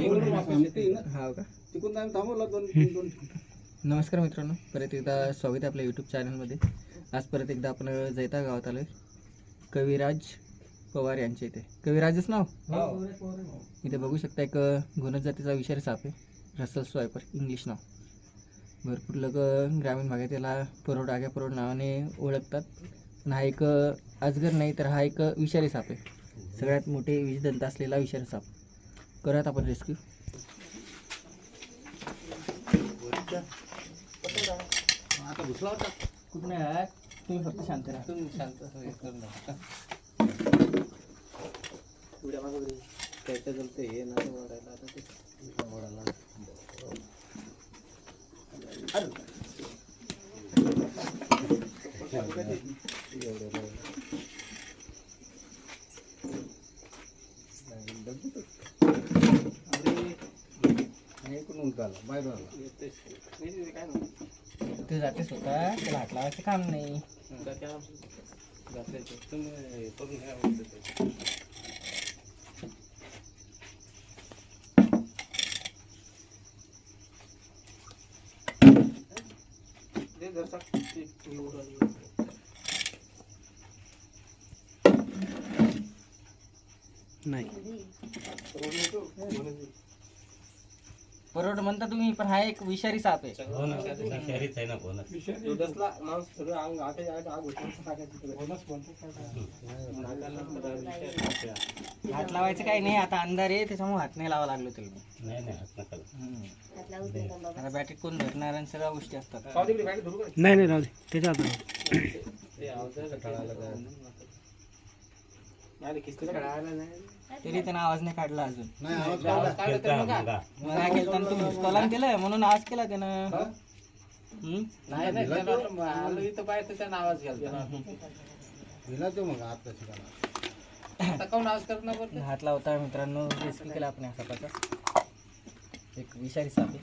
हो का? तिकडून आम्ही थांबवला दोन तीन दोन नमस्कार मित्रांनो. परत एकदा स्वागत आहे आपल्या यूट्यूब चॅनलमध्ये आज परत एकदा आपण जैता गावात आलो कविराज पवार यांच्या इथे. कविराजच नाव? इथे बघू शकता एक घोणस जातीचा विषारी साप आहे. रसल स्वायपर इंग्लिश नाव. भरपूर लोक ग्रामीण भागात याला परोड आग्या परोड नावाने ओळखतात. पण हा एक अजगर नाही तर हा एक विषारी साप आहे. सगळ्यात मोठे विषदंत असलेला विषारी साप. करत आपण रेस्क्यू. आता घुसला होता. कुठून आहे? तुम्ही फक्त शांत राहा. तुम्ही शांत हे उड्या मागं बरी. त्याच्या चलते हे ना ओढायला आता ते. ओढायला बाहेर आला ते जाते स्वतः त्याला हात लावायचं काम नाही तुम्ही करून घ्या म्हणते ते. दे जरासा. ते तुम्ही उडवलं. नाही परोड म्हणता तुम्ही पण हा एक विषारी साप आहे. हो ना शहरीच आहे ना बोनस दुधासला माणूस सगळं अंग आकाच्या आत आग होती. टाकायचं लावायचं काही नाही आता अंधार आहे त्याच्यामुळे हात नाही लावा लागलो तुला मी. नाही नाही हात नका लावू. हम्म. आता बॅटरी कोण धरणार आणि सगळ्या गोष्टी असतात? नाही नाही राहू दे. त्याच्या ते आवाजाला कळायला काय. नाही किस्तीला नाही. तरी त्यानं आवाज नाही काढला अजून. आवाज काढला तर केलता मग काय? मुलगा. मग काय केलं तुम्ही कॉल केलं म्हणून आवाज केला त्यानं. हम्म? नाही नाही त्याला वाटलं आलं इथं बाहेर तर त्यानं आवाज घालतो दिला तो मग आता आता काऊन आवाज करत ना बरं हात लावता मित्रांनो रेस्क्यू केला आपण या सापाचा. एक विषारी साप आहे.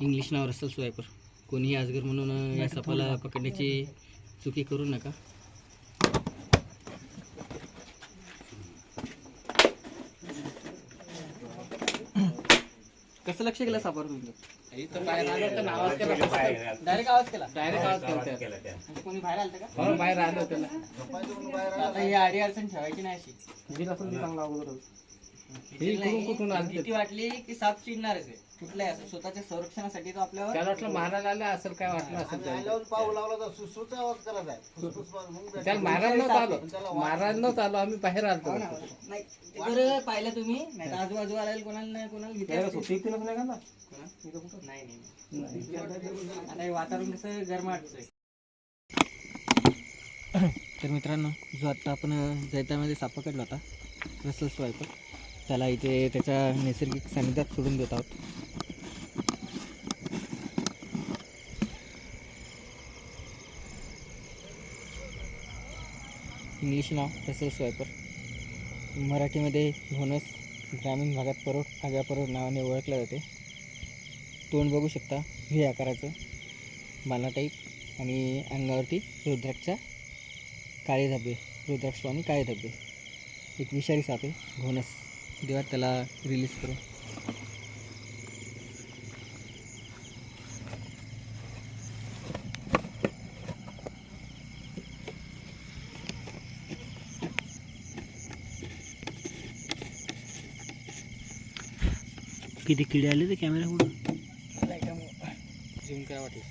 इंग्लिश नाव रसल स्वायपर. कोणीही आजगर म्हणून अं, या सापाला पकडण्याची चुकी करू नका. कसं लक्ष केलं सापावर तुमचं इथं बाहेर आलं तर आवाज केला डायरेक्ट आवाज केला. डायरेक्ट आवाज केला. म्हणजे कोणी बाहेर आलं का? हो, बाहेर आलं त्याला आता ही आडी अडचण ठेवायची नाही अशी. चांगला अगोदर कुठून. आली वाटली की साप चिडणारच आहे. कुठलाही असं. स्वतःच्या संरक्षणासाठी तो आपल्यावर त्याला वाटलं मारायला आलं असेल काय वाटलं असेल त्याला. त्याला मारायला नव्हतं आलो. मारायला नव्हतं आलो. आम्ही बाहेर आलो. नाही ते बरं पाहिलं तुम्ही. नाही तर आजूबाजू आलेलं कोणाला नाही कोणाला भीती असते. नाही नाही नाही. आता हे वातावरण कसं गरमाटचं तर मित्रांनो जो आत्ता आपण जैतामध्ये साप पकडला होता रसल स्वायपर त्याला इथे त्याच्या नैसर्गिक सानिध्यात सोडून देत आहोत. इंग्लिश नाव रसल स्वायपर मराठीमध्ये घोणस ग्रामीण भागात परोड आग्या परोड नावाने ओळखले जाते. तोंड बघू शकता व्ही आकाराचं माला टाईप आणि अंगावरती रुद्राक्षचा काळे धब्बे रुद्राक्ष आणि काळे धब्बे एक विषारी साप आहे घोणस. देवा त्याला रिलीज करू. किती किडे आले ते कॅमेरा झूम करा वाटेल